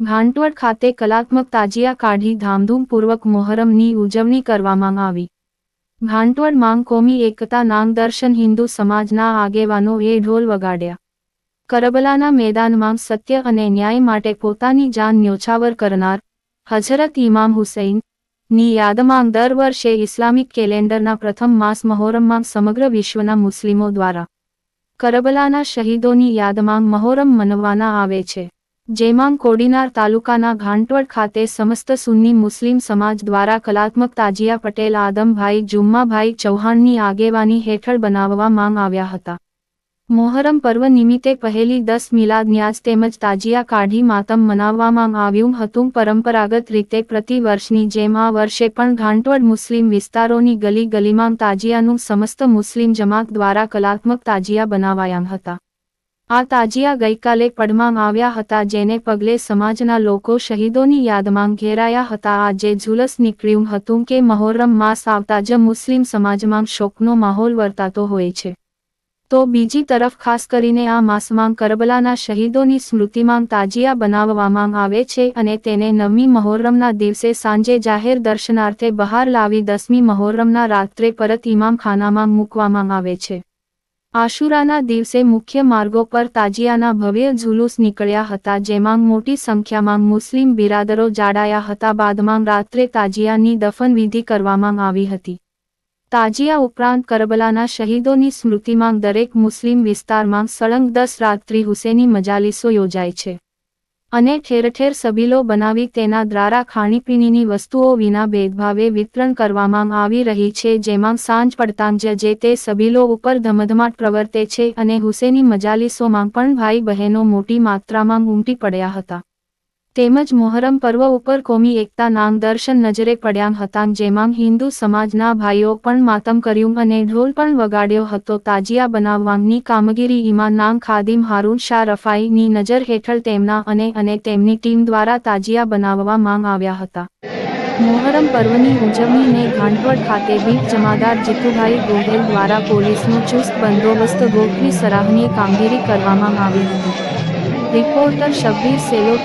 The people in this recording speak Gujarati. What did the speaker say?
ઘાંટવડ ખાતે કલાત્મક તાજિયા કાઢી ધામધૂમપૂર્વક મોહરમની ઉજવણી કરવામાં આવી. ભાંટવડ માંગ કોમી એકતા નાંગ દર્શન હિન્દુ સમાજના આગેવાનો એ ઢોલ વગાડ્યા. કરબલાના મેદાનમાં સત્ય અને ન્યાય માટે પોતાની જાન ન્યોછાવર કરનાર હઝરત ઇમામ હુસૈનની યાદમાં દર વર્ષે ઇસ્લામિક કેલેન્ડરના પ્રથમ માસ મહોરમમાં સમગ્ર વિશ્વના મુસ્લિમો દ્વારા કરબલાના શહીદોની યાદમાં મહોરમ મનવવાના આવે છે. જેમાં કોડીનાર તાલુકાના ઘાંટવડ ખાતે સમસ્ત સુન્ની મુસ્લિમ સમાજ દ્વારા કલાત્મક તાજિયા પટેલ આદમભાઈ જુમ્માભાઈ ચૌહાણની આગેવાની હેઠળ બનાવવા માંગ આવ્યા હતા. મોહરમ પર્વ નિમિત્તે પહેલી દસ મિલાદ ન્યાસ તેમજ તાજિયા કાઢી માતમ મનાવવામાં આવ્યું હતું. પરંપરાગત રીતે પ્રતિ વર્ષની જેમ આ વર્ષે પણ ઘાંટવડ મુસ્લિમ વિસ્તારોની ગલી ગલીમાં તાજિયાનું સમસ્ત મુસ્લિમ જમાત દ્વારા કલાત્મક તાજિયા બનાવાયા હતા. આ તાજિયા ગઈકાલે પડમાં આવ્યા હતા જેને પગલે સમાજના લોકો શહીદોની યાદમાં ઘેરાયા હતા. આજે ઝુલસ નીકળ્યું હતું કે મહોરમ માસ આવતા જ મુસ્લિમ સમાજમાં શોકનો માહોલ વર્તાતો હોય છે. તો બીજી તરફ ખાસ કરીને આ માસમાં કરબલાના શહીદોની સ્મૃતિમાં તાજિયા બનાવવામાં આવે છે અને તેને નવમી મહોરમના દિવસે સાંજે જાહેર દર્શનાર્થે બહાર લાવી દસમી મહોરમના રાત્રે પરત ઇમામખાનામાં મૂકવામાં આવે છે. આશુરાના દિવસે મુખ્ય માર્ગો પર તાજિયાના ભવ્ય ઝુલુસ નીકળ્યા હતા, જેમાં મોટી સંખ્યામાં મુસ્લિમ બિરાદરો જાડાયા હતા. બાદમાં રાત્રે તાજિયાની દફનવિધિ કરવામાં આવી હતી. તાજિયા ઉપરાંત કરબલાના શહીદોની સ્મૃતિમાં દરેક મુસ્લિમ વિસ્તારમાં સળંગ દસ રાત્રિ હુસેની મજાલીસો યોજાય છે. અને ઠેર ઠેર સબીલો બનાવી તેના દ્વારા ખાણીપીણીની વસ્તુઓ વિના ભેદભાવે વિતરણ કરવામાં આવી રહી છે, જેમાં સાંજ પડતાં જ જે તે સબીલો ઉપર ધમધમાટ પ્રવર્તે છે અને હુસેની મજાલીસોમાં પણ ભાઈ બહેનો મોટી માત્રામાં ઉમટી પડ્યા હતા. તેમજ મોહરમ પર્વ ઉપર કોમી એકતા નામ દર્શન નજરે પડ્યા હતા, જેમાં હિન્દુ સમાજના ભાઈઓ પણ માતમ કર્યું અને ઢોલ પણ વગાડ્યો હતો. તાજિયા બનાવવાની કામગીરી ઈમાન નામ ખાદિમ હારૂન શાહ રફાઈની નજર હેઠળ તેમના અને અને તેમની ટીમ દ્વારા તાજિયા બનાવવામાં આવ્યા હતા. મોહરમ પર્વની ઉજવણીને ઘાંટવડ ખાતે બીટ જમાદાર જીતુભાઈ ગોહેલ દ્વારા પોલીસનો ચુસ્ત બંદોબસ્ત ગોઠવી સરાહનીય કામગીરી કરવામાં આવી હતી. રિપોર્ટર શબ્બીર સેલોટ